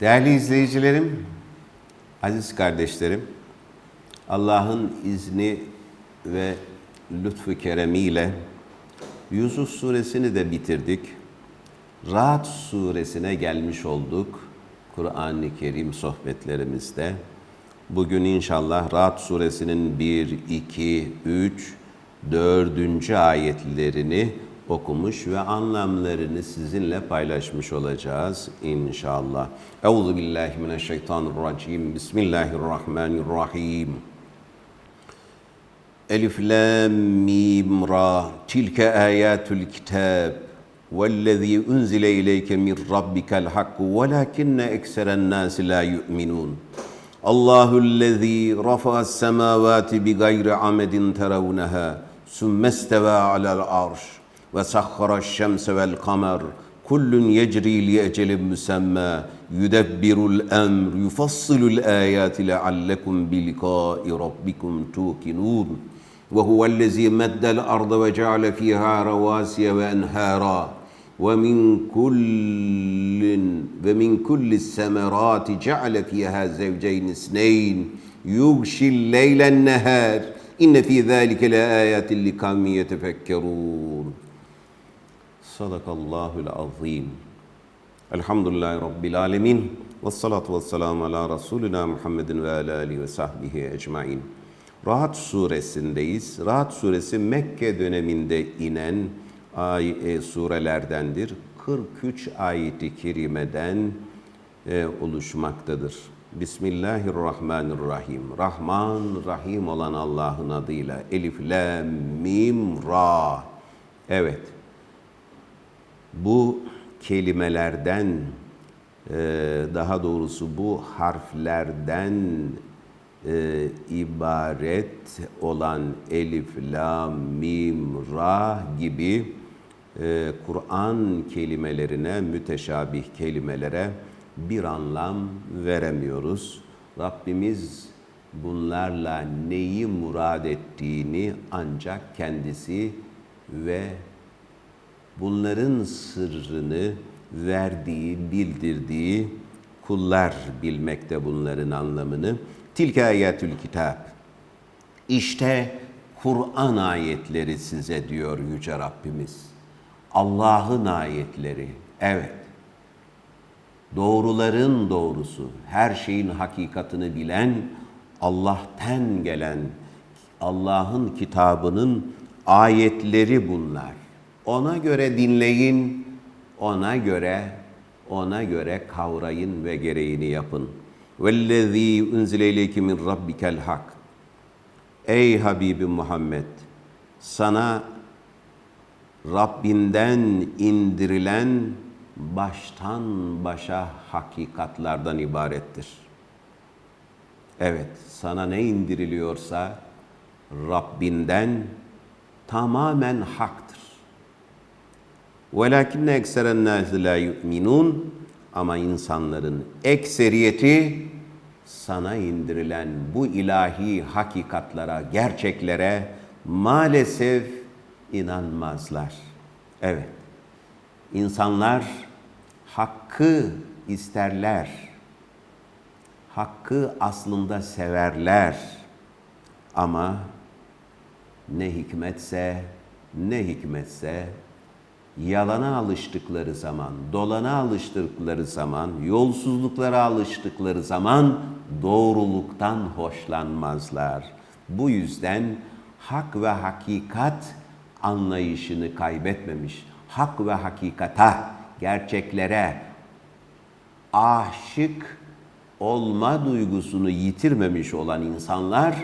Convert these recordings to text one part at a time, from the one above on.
Değerli izleyicilerim, aziz kardeşlerim, Allah'ın izni ve lütfu keremiyle Yusuf suresini de bitirdik. Rahat suresine gelmiş olduk Kur'an-ı Kerim sohbetlerimizde. Bugün inşallah Rahat suresinin 1, 2, 3, 4. ayetlerini okumuş ve anlamlarını sizinle paylaşmış olacağız inşallah. Euzu billahi mineşşeytanirracim. Bismillahirrahmanirrahim. Elif lam mim ra. Tilke ayatul kitab. والذي أنزل إليك من ربك الحق ولكن أكثر الناس لا يؤمنون الله الذي رفع السماوات بغير عمد ترونها ثم استوى على العرش وسخر الشمس والقمر كل يجري لأجل مسمى. يدبر الأمر يفصل الآيات لعلكم بلقاء ربكم توقنون. وهو الذي مد الأرض وجعل فيها رواسي وأنهارا. ومن كل ومن كل الثمرات جعل فيها زوجين اثنين. يغشي الليل النهار. إن في ذلك لآيات لقوم يتفكرون. Sadakallahul azim. Elhamdülillahi Rabbil alemin. Vessalatu vesselamu ala Resulina Muhammedin ve ala alihi ve sahbihi ecmain. Rahat suresindeyiz. Rahat suresi Mekke döneminde inen ay, e, surelerdendir. 43 ayeti kerimeden e, oluşmaktadır. Bismillahirrahmanirrahim. Rahman, Rahim olan Allah'ın adıyla. Elif, Lam, Mim, Ra. Evet. Bu kelimelerden, e, daha doğrusu bu harflerden e, ibaret olan elif, la, mim, ra gibi e, Kur'an kelimelerine, müteşabih kelimelere bir anlam veremiyoruz. Rabbimiz bunlarla neyi murad ettiğini ancak kendisi ve bunların sırrını verdiği, bildirdiği kullar bilmekte bunların anlamını. Tilke ayetül kitab. İşte Kur'an ayetleri size diyor Yüce Rabbimiz. Allah'ın ayetleri. Evet. Doğruların doğrusu, her şeyin hakikatini bilen, Allah'tan gelen, Allah'ın kitabının ayetleri bunlar. Ona göre dinleyin, ona göre ona göre kavrayın ve gereğini yapın. Vellezî unzile ileyke min rabbikel hak. Ey Habibim Muhammed, sana Rabbinden indirilen baştan başa hakikatlardan ibarettir. Evet, sana ne indiriliyorsa Rabbinden tamamen hak وَلَكِنَّ اَكْسَرَ النَّاسِ لَا يُؤْمِنُونَ Ama insanların ekseriyeti sana indirilen bu ilahi hakikatlara, gerçeklere maalesef inanmazlar. Evet, insanlar hakkı isterler. Hakkı aslında severler. Ama ne hikmetse, ne hikmetse yalana alıştıkları zaman, dolana alıştıkları zaman, yolsuzluklara alıştıkları zaman doğruluktan hoşlanmazlar. Bu yüzden hak ve hakikat anlayışını kaybetmemiş, hak ve hakikata, gerçeklere aşık olma duygusunu yitirmemiş olan insanlar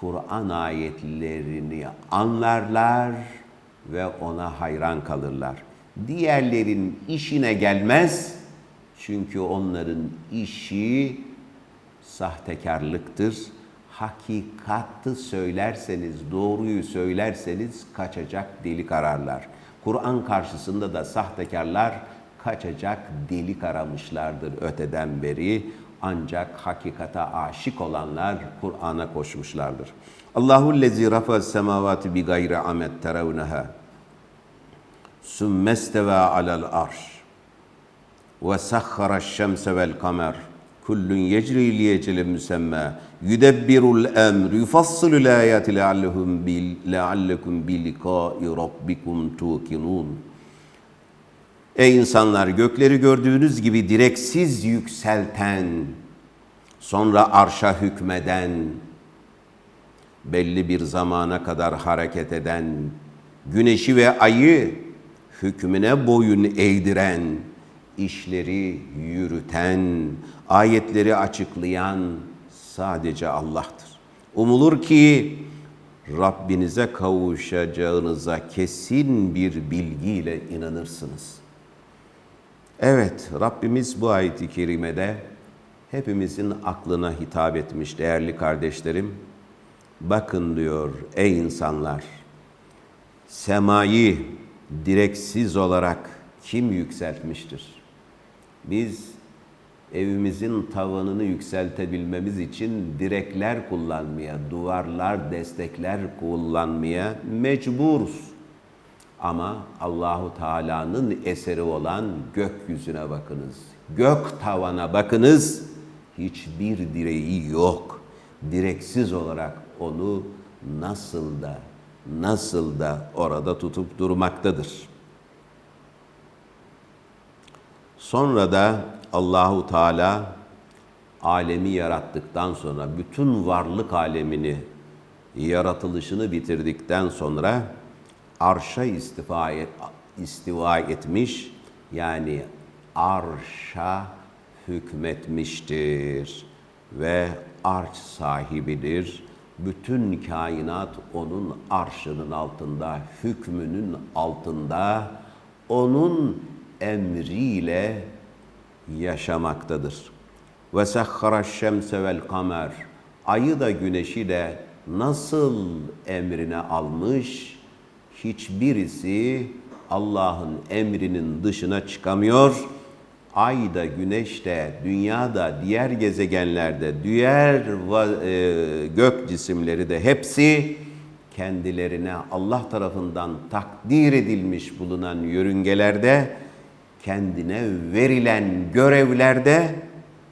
Kur'an ayetlerini anlarlar ve ona hayran kalırlar. Diğerlerin işine gelmez çünkü onların işi sahtekarlıktır. Hakikatı söylerseniz, doğruyu söylerseniz kaçacak delik ararlar. Kur'an karşısında da sahtekarlar kaçacak delik aramışlardır öteden beri. Ancak hakikata aşık olanlar Kur'an'a koşmuşlardır. Allahu lezi rafa semavati bi gayri amet terevneha. Sümmesteve alel arş. Ve sahhara şemse vel kamer. Kullun yecri liyecelin müsemme. Yüdebbirul emr. Yufassilul ayati leallehum bil leallekum bi likai rabbikum tukinun. Ey insanlar gökleri gördüğünüz gibi direksiz yükselten, sonra arşa hükmeden, belli bir zamana kadar hareket eden, güneşi ve ayı hükmüne boyun eğdiren, işleri yürüten, ayetleri açıklayan sadece Allah'tır. Umulur ki Rabbinize kavuşacağınıza kesin bir bilgiyle inanırsınız. Evet, Rabbimiz bu ayet-i kerimede hepimizin aklına hitap etmiş değerli kardeşlerim. Bakın diyor ey insanlar, semayı direksiz olarak kim yükseltmiştir? Biz evimizin tavanını yükseltebilmemiz için direkler kullanmaya, duvarlar, destekler kullanmaya mecburuz. Ama Allahu Teala'nın eseri olan gökyüzüne bakınız. Gök tavana bakınız. Hiçbir direği yok. Direksiz olarak onu nasıl da nasıl da orada tutup durmaktadır. Sonra da Allahu Teala alemi yarattıktan sonra bütün varlık alemini yaratılışını bitirdikten sonra arşa istifa et, istiva etmiş yani arşa hükmetmiştir ve arş sahibidir. Bütün kainat onun arşının altında, hükmünün altında, onun emriyle yaşamaktadır. Ve sehhara şemse vel kamer. Ayı da güneşi de nasıl emrine almış, hiçbirisi Allah'ın emrinin dışına çıkamıyor. Ay da, güneş de, dünya da, diğer gezegenlerde, diğer e, gök cisimleri de hepsi kendilerine Allah tarafından takdir edilmiş bulunan yörüngelerde, kendine verilen görevlerde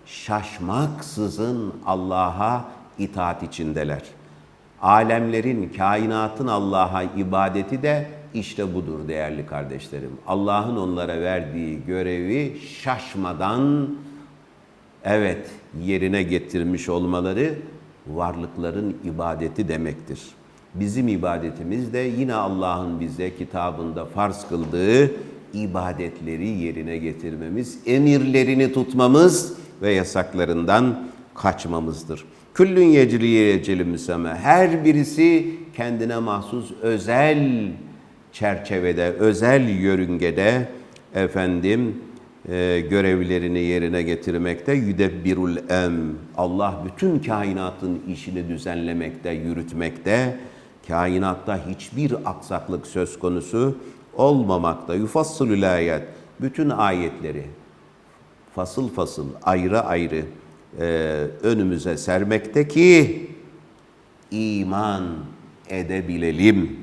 şaşmaksızın Allah'a itaat içindeler. Alemlerin, kainatın Allah'a ibadeti de işte budur değerli kardeşlerim. Allah'ın onlara verdiği görevi şaşmadan evet yerine getirmiş olmaları varlıkların ibadeti demektir. Bizim ibadetimiz de yine Allah'ın bize kitabında farz kıldığı ibadetleri yerine getirmemiz, emirlerini tutmamız ve yasaklarından kaçmamızdır. Küllün yecri eceli müseme. Her birisi kendine mahsus özel çerçevede, özel yörüngede efendim e, görevlerini yerine getirmekte. Yüdebbirul em. Allah bütün kainatın işini düzenlemekte, yürütmekte. Kainatta hiçbir aksaklık söz konusu olmamakta. Yufassılül ayet. Bütün ayetleri fasıl fasıl, ayrı ayrı e, önümüze sermekte ki iman edebilelim.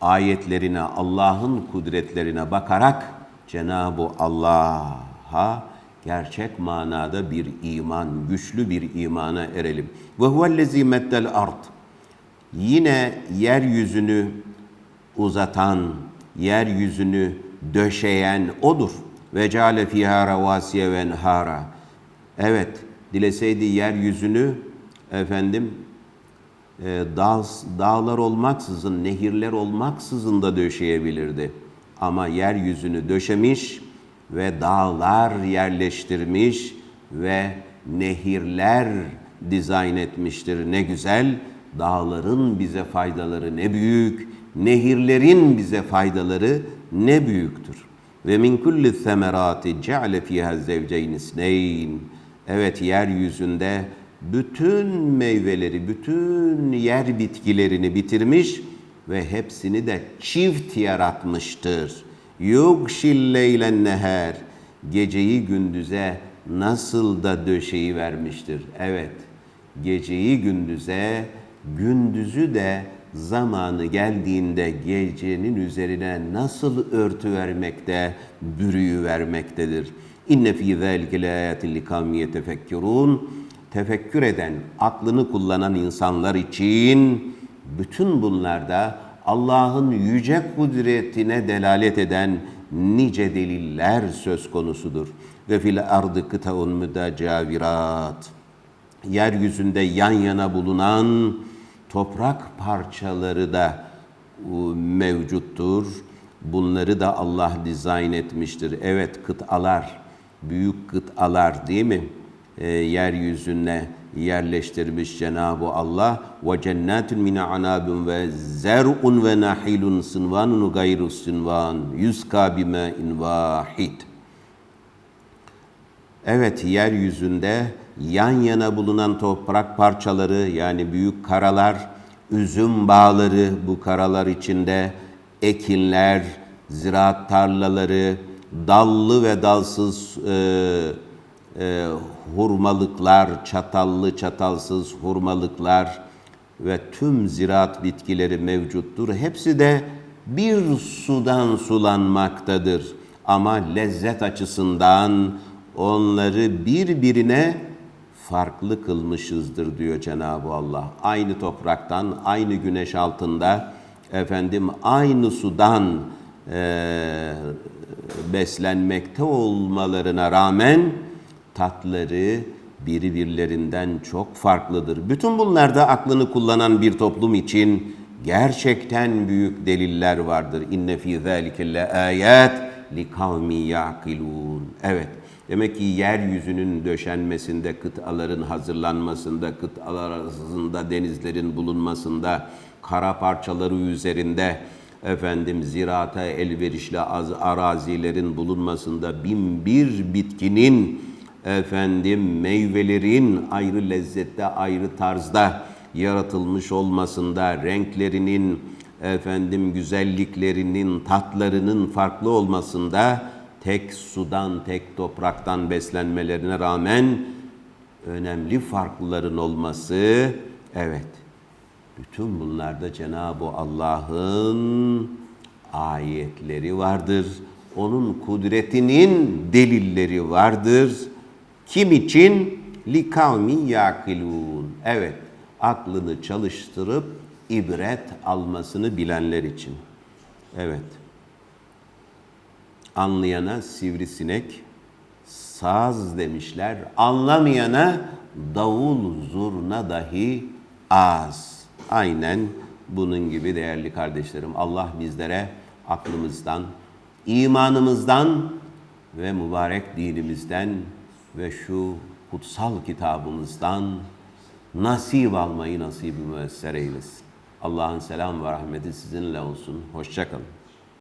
Ayetlerine, Allah'ın kudretlerine bakarak Cenab-ı Allah'a gerçek manada bir iman, güçlü bir imana erelim. Ve huvellezî meddel ard. Yine yeryüzünü uzatan, yeryüzünü döşeyen odur. Ve ceale fiha ravasiye ve enhara. Evet, dileseydi yeryüzünü efendim e, dağ, dağlar olmaksızın, nehirler olmaksızın da döşeyebilirdi. Ama yeryüzünü döşemiş ve dağlar yerleştirmiş ve nehirler dizayn etmiştir. Ne güzel, dağların bize faydaları ne büyük, nehirlerin bize faydaları ne büyüktür. Ve min kulli semerati ceale fiha zevceyn. Evet yeryüzünde bütün meyveleri, bütün yer bitkilerini bitirmiş ve hepsini de çift yaratmıştır. Yugşil leylen neher. Geceyi gündüze nasıl da döşeyi vermiştir. Evet, geceyi gündüze, gündüzü de zamanı geldiğinde gecenin üzerine nasıl örtü vermekte, bürüyü vermektedir. İnne fî zâlike lâyâtin likâmin yetefekkirûn. Tefekkür eden, aklını kullanan insanlar için bütün bunlarda Allah'ın yüce kudretine delalet eden nice deliller söz konusudur. Ve fil ardı kıtaun müdecavirat. Yeryüzünde yan yana bulunan toprak parçaları da mevcuttur. Bunları da Allah dizayn etmiştir. Evet kıtalar, büyük kıtalar değil mi? E, yeryüzüne yerleştirmiş Cenab-ı Allah. Ve cennetin min anabin ve zer'un ve nahilun sınvanun gayru sınvan yuska bima'in vahid. Evet, yeryüzünde yan yana bulunan toprak parçaları yani büyük karalar, üzüm bağları bu karalar içinde, ekinler, ziraat tarlaları, dallı ve dalsız e, e, hurmalıklar, çatallı çatalsız hurmalıklar ve tüm ziraat bitkileri mevcuttur. Hepsi de bir sudan sulanmaktadır. Ama lezzet açısından onları birbirine farklı kılmışızdır diyor Cenab-ı Allah. Aynı topraktan, aynı güneş altında, efendim aynı sudan e, beslenmekte olmalarına rağmen tatları birbirlerinden çok farklıdır. Bütün bunlarda aklını kullanan bir toplum için gerçekten büyük deliller vardır. İnne fî zâlike le âyât li kavmi ya'kilûn. Evet. Demek ki yeryüzünün döşenmesinde, kıtaların hazırlanmasında, kıtalar arasında denizlerin bulunmasında, kara parçaları üzerinde efendim ziraata elverişli az arazilerin bulunmasında bin bir bitkinin efendim meyvelerin ayrı lezzette, ayrı tarzda yaratılmış olmasında, renklerinin efendim güzelliklerinin, tatlarının farklı olmasında tek sudan, tek topraktan beslenmelerine rağmen önemli farklıların olması evet. Bütün bunlarda Cenab-ı Allah'ın ayetleri vardır. Onun kudretinin delilleri vardır. Kim için? Li kavmin yakilun. Evet, aklını çalıştırıp ibret almasını bilenler için. Evet. Anlayana sivrisinek, saz demişler. Anlamayana davul zurna dahi az. Aynen bunun gibi değerli kardeşlerim. Allah bizlere aklımızdan, imanımızdan ve mübarek dinimizden ve şu kutsal kitabımızdan nasip almayı nasip müessere eylesin. Allah'ın selam ve rahmeti sizinle olsun. Hoşçakalın.